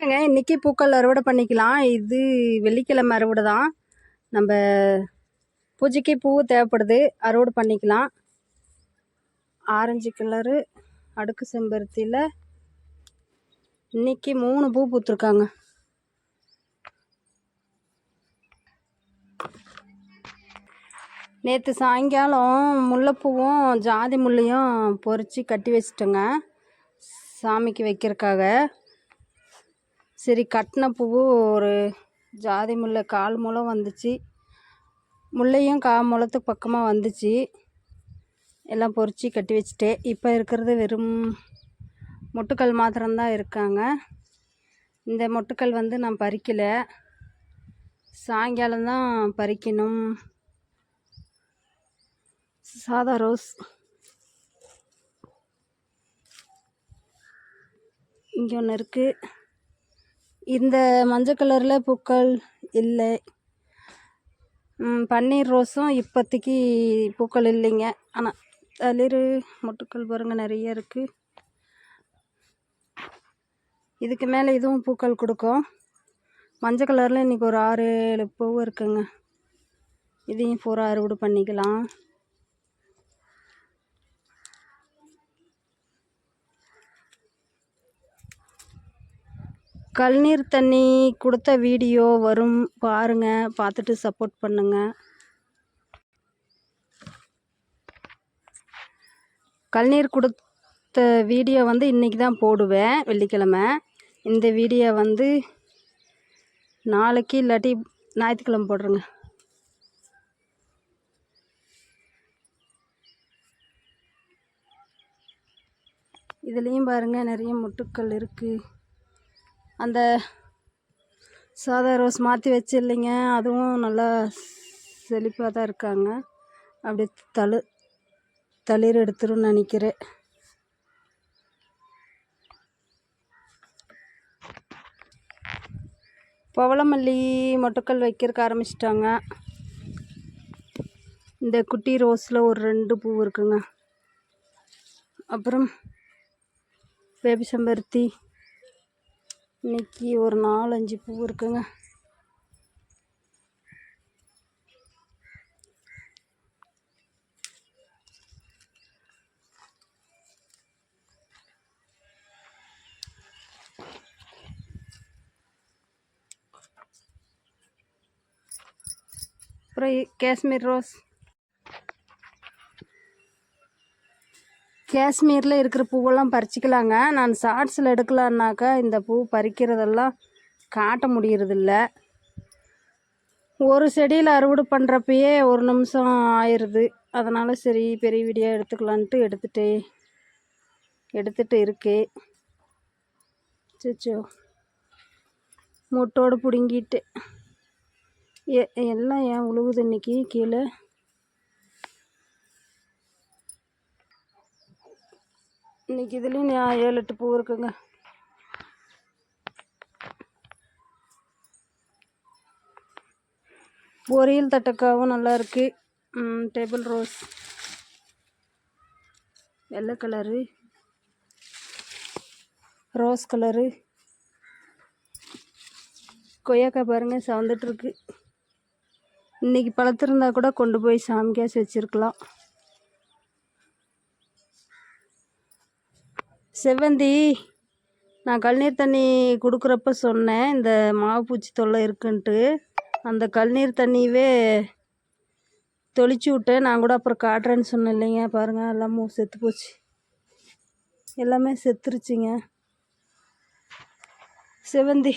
வணக்கங்க இன்னைக்கு பூக்கள் அறுவடை பண்ணிக்கலாம். இது வெள்ளிக்கிழமை அறுவடை தான். நம்ம பூஜைக்கு பூ தேவைப்படுது. அறுவடை பண்ணிக்கலாம். ஆரஞ்சு கலரு அடுக்கு செம்பருத்தியில் இன்னைக்கு மூணு பூ பூத்துருக்காங்க. நேற்று சாயங்காலம் முல்லைப்பூவும் ஜாதி முல்லையும் பொறிச்சு கட்டி வச்சிட்டோங்க. சாமிக்கு வைக்கிறதுக்காக. சரி கட்டின பூவு ஒரு ஜாதி முல்லை கால் முழம் வந்துச்சு. முல்லையும் கால் முழத்துக்கு பக்கமாக வந்துச்சு. எல்லாம் பொறிச்சு கட்டி வச்சுட்டேன். இப்போ இருக்கிறது வெறும் மொட்டுக்கள் மாத்திரம்தான் இருக்காங்க. இந்த மொட்டுக்கள் வந்து நான் பறிக்கலை. சாயங்காலம் தான் பறிக்கணும். சாதா ரோஸ். இங்கே ஒன்று இருக்குது இந்த மஞ்சள் கலரில் பூக்கள் இல்லை. பன்னீர் ரோஸும் இப்போதைக்கு பூக்கள் இல்லைங்க. ஆனால் தளிர் மொட்டுக்கள் பாருங்கள் நிறைய இருக்குது இதுக்கு மேலே இதுவும் பூக்கள் கொடுக்கும். மஞ்சள் கலரில் இன்றைக்கி ஒரு ஆறு ஏழு பூ இருக்குங்க. இதையும் பூரா அறுவடை பண்ணிக்கலாம். கழுநீர் தண்ணி கொடுத்த வீடியோ வரும். பாருங்க பார்த்துட்டு சப்போர்ட் பண்ணுங்க. கழுநீர் கொடுத்த வீடியோ வந்து இன்றைக்கி தான் போடுவேன் வெள்ளிக்கிழமை. இந்த வீடியோ வந்து நாளைக்கு இல்லாட்டி ஞாயிற்றுக்கிழமை போடுறேங்க. இதுலேயும் பாருங்கள் நிறைய முட்டுக்கள் இருக்குது அந்த சாதா ரோஸ் மாற்றி வச்சு இல்லைங்க அதுவும் நல்லா செழிப்பாக தான் இருக்காங்க. அப்படி தளு தளிர் எடுத்துருன்னு நினைக்கிறேன். பவளமல்லி மொட்டுக்கள் வைக்கிறதுக்கு ஆரம்பிச்சிட்டாங்க. இந்த குட்டி ரோஸில் ஒரு ரெண்டு பூ இருக்குங்க. அப்புறம் பேபி செம்பருத்தி இன்னைக்கு ஒரு நாலஞ்சு பூ இருக்குங்க. அப்புறம் காஷ்மீர் ரோஸ். காஷ்மீரில் இருக்கிற பூவெல்லாம் பறிச்சிக்கலாங்க. நான் ஷார்ட்ஸில் எடுக்கலான்னாக்கா இந்த பூ பறிக்கிறதெல்லாம் காட்ட முடியறதில்ல. ஒரு செடியில் அறுவடை பண்ணுறப்பயே ஒரு நிமிஷம் ஆயிடுது. அதனால் சரி பெரிய வீடியோ எடுத்துக்கலான்ட்டு எடுத்துகிட்டே எடுத்துகிட்டு இருக்கே. சச்சோ மொட்டோடு பிடுங்கிட்டு. எ எல்லாம் ஏன் உழுவுது இன்னைக்கு கீழே? இன்னைக்கு இதுலேயும் நான் ஏழு எட்டு பூ இருக்குங்க. பொரியல் தட்டக்காவும் நல்லா இருக்கு. டேபிள் ரோஸ் வெள்ளை கலரு ரோஸ் கலரு கொய்யாக்காய் பாருங்கள் சவந்துட்டுருக்கு இன்றைக்கி இன்னைக்கு கூட கொண்டு போய் சாமிக்காசு வச்சிருக்கலாம். செவ்வந்தி நான் கழுநீர் தண்ணி கொடுக்குறப்ப சொன்னேன். இந்த மாவு பூச்சி தொல்லை இருக்குன்ட்டு. அந்த கழுநீர் தண்ணியவே தெளிச்சு விட்டேன். நான் கூட அப்புறம் காட்டுறேன்னு சொன்னேன் இல்லைங்க. பாருங்கள் எல்லாமும் செத்து போச்சு. எல்லாமே செத்துருச்சுங்க. செவ்வந்தி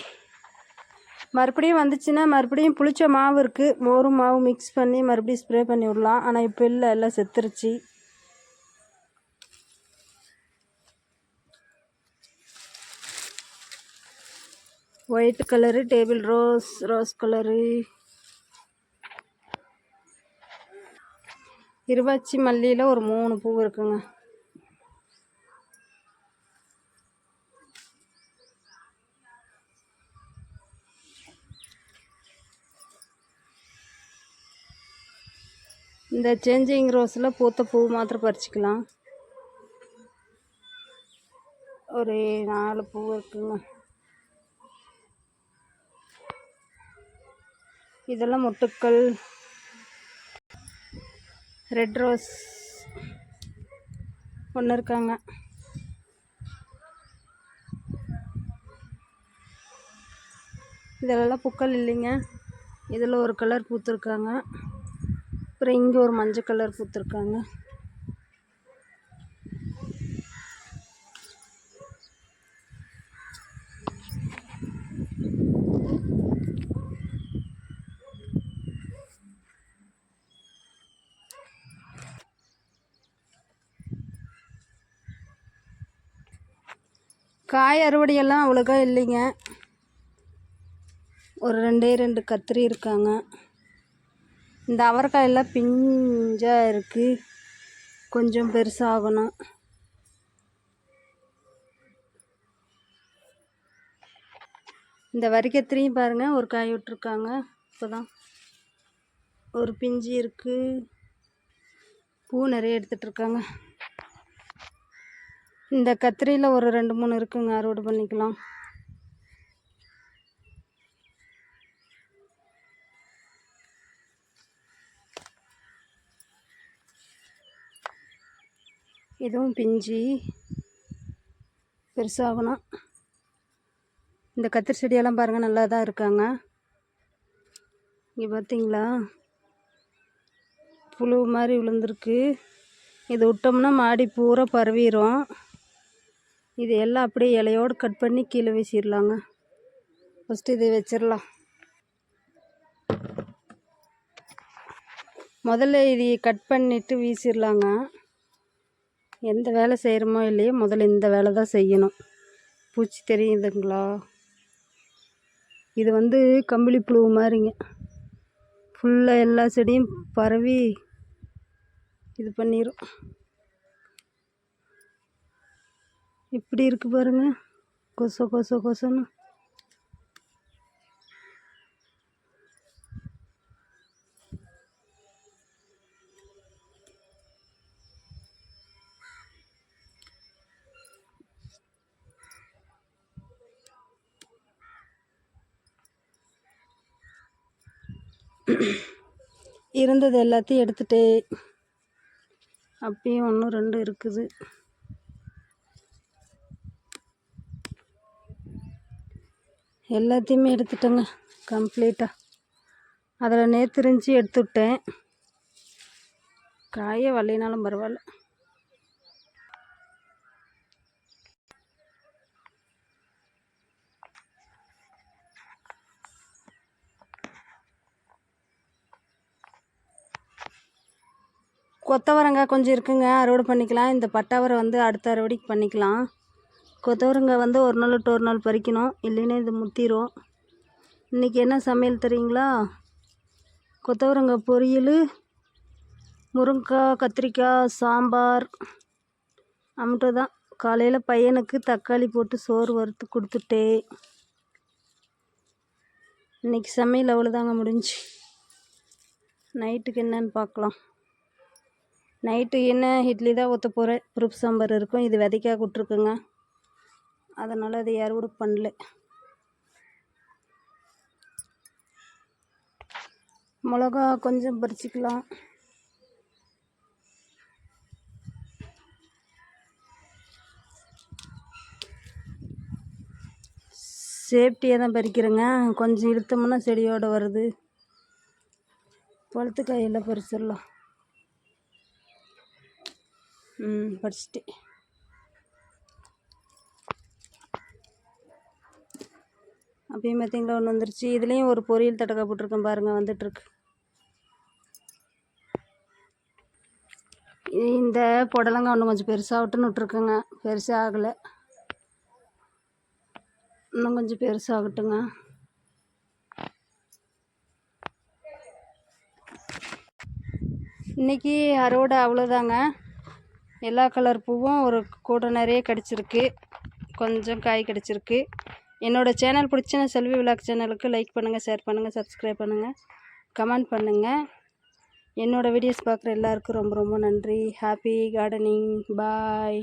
மறுபடியும் வந்துச்சுன்னா மறுபடியும் புளிச்ச மாவு இருக்குது மோரும் மாவு மிக்ஸ் பண்ணி மறுபடியும் ஸ்ப்ரே பண்ணி விடலாம். ஆனால் இப்போ இல்லை. எல்லாம் செத்துருச்சு. White colour table rose rose colour இருவாச்சி மல்லியில் ஒரு மூணு பூ இருக்குங்க. இந்த சேஞ்சிங் ரோஸில் பூத்த பூ மாத்திரம் பறிச்சிக்கலாம். ஒரு நாலு பூ இருக்குங்க. இதெல்லாம் மொட்டுக்கள் ரெட் ரோஸ் ஒன்று இருக்காங்க. இதெல்லாம் பூக்கள் இல்லைங்க. இதில் ஒரு கலர் பூத்துருக்காங்க. அப்புறம் இங்கே ஒரு மஞ்சள் கலர் பூத்துருக்காங்க. காய் அறுவடையெல்லாம் அவ்வளோக்கா இல்லைங்க. ஒரு ரெண்டே ரெண்டு கத்திரி இருக்காங்க. இந்த அவரைக்காயெல்லாம் பிஞ்சாக இருக்குது கொஞ்சம் பெருசாகணும். இந்த வரிக்கத்திரியும் பாருங்கள் ஒரு காய் விட்ருக்காங்க இப்போ தான் ஒரு பிஞ்சு இருக்குது பூ நிறைய எடுத்துகிட்ருக்காங்க இந்த கத்திரியில் ஒரு ரெண்டு மூணு இருக்குங்க அறுவடை பண்ணிக்கலாம். இதுவும் பிஞ்சு பெருசாகணும் இந்த கத்திரி செடியெல்லாம் பாருங்கள் நல்லா தான் இருக்காங்க. இங்கே பார்த்தீங்களா புழு மாதிரி விழுந்திருக்கு. இது விட்டோம்னா மாடி பூரா பரவிடும் இது எல்லாம் அப்படியே இலையோடு கட் பண்ணி கீழே வீசிடலாங்க. ஃபஸ்ட்டு இதை வச்சிடலாம். முதல்ல இது கட் பண்ணிவிட்டு வீசிடலாங்க. எந்த வேலை செய்கிறோமோ இல்லையோ முதல்ல இந்த வேலை தான் செய்யணும். பூச்சி தெரியுதுங்களா? இது வந்து கம்பளி புழு மாதிரிங்க. ஃபுல்லாக எல்லா செடியும் பரவி இது பண்ணிடும் இப்படி இருக்கு பாருங்க. கொச கொச கொசன்னு. இருந்தது எல்லாத்தையும் எடுத்துட்டே அப்பயும் ஒன்று ரெண்டு இருக்குது. எல்லாத்தையுமே எடுத்துட்டேங்க கம்ப்ளீட்டாக அதில் நேற்று இருந்துச்சு எடுத்துவிட்டேன் காய வரலினாலும் பரவாயில்ல. கொத்தவரங்காய் கொஞ்சம் இருக்குங்க அறுவடை பண்ணிக்கலாம். இந்த பட்டாவரை வந்து அடுத்த அறுவடைக்கு பண்ணிக்கலாம். கொத்தவரங்காய் வந்து ஒரு நாள் விட்டு ஒரு நாள் பறிக்கணும். இல்லைன்னா இது முத்திரும். இன்றைக்கி என்ன சமையல் தெரியுங்களா? கொத்தவரங்காய் பொரியல் முருங்கைக்காய் கத்திரிக்காய் சாம்பார் அம்ட்டு தான் காலையில் பையனுக்கு தக்காளி போட்டு சோறு வறுத்து கொடுத்துட்டே இன்றைக்கி சமையல் அவ்வளோதாங்க முடிஞ்சு. நைட்டுக்கு என்னன்னு பார்க்கலாம். நைட்டு என்ன? இட்லி தான் ஊற்ற போகிறேன் பருப்பு சாம்பார் இருக்கும். இது விதைக்காக விட்ருக்குங்க அதனால் அதை அறுவடை பண்ணல. மிளகா கொஞ்சம் பறிச்சிக்கலாம். சேஃப்டியாக தான் பறிக்கிறேங்க. கொஞ்சம் இழுத்தோம்னா செடியோடு வருது. பழுத்து காயெல்லாம் பறிச்சிடலாம். ம் பறிச்சிட்டு அப்பயும் பார்த்திங்களா ஒன்று வந்துருச்சு. இதுலேயும் ஒரு பொரியல் தட்டக்காய் போட்டிருக்கேன் பாருங்கள் வந்துட்டுருக்கு. இந்த புடலங்காய் ஒன்று கொஞ்சம் பெருசாகட்டுன்னு விட்ருக்குங்க பெருசாக ஆகலை. இன்னும் கொஞ்சம் பெருசாகட்டுங்க இன்றைக்கி அறுவடை அவ்வளோதாங்க எல்லா கலர் பூவும் ஒரு கூட்டம் நிறைய கிடச்சிருக்கு. கொஞ்சம் காய் கிடச்சிருக்கு. என்னோடய சேனல் பிடிச்சினா செல்வி விளாக் சேனலுக்கு லைக் பண்ணுங்கள் ஷேர் பண்ணுங்கள் சப்ஸ்கிரைப் பண்ணுங்கள் கமெண்ட் பண்ணுங்கள் என்னோடய வீடியோஸ் பார்க்குற எல்லாருக்கும் ரொம்ப ரொம்ப நன்றி. Happy gardening. பாய்.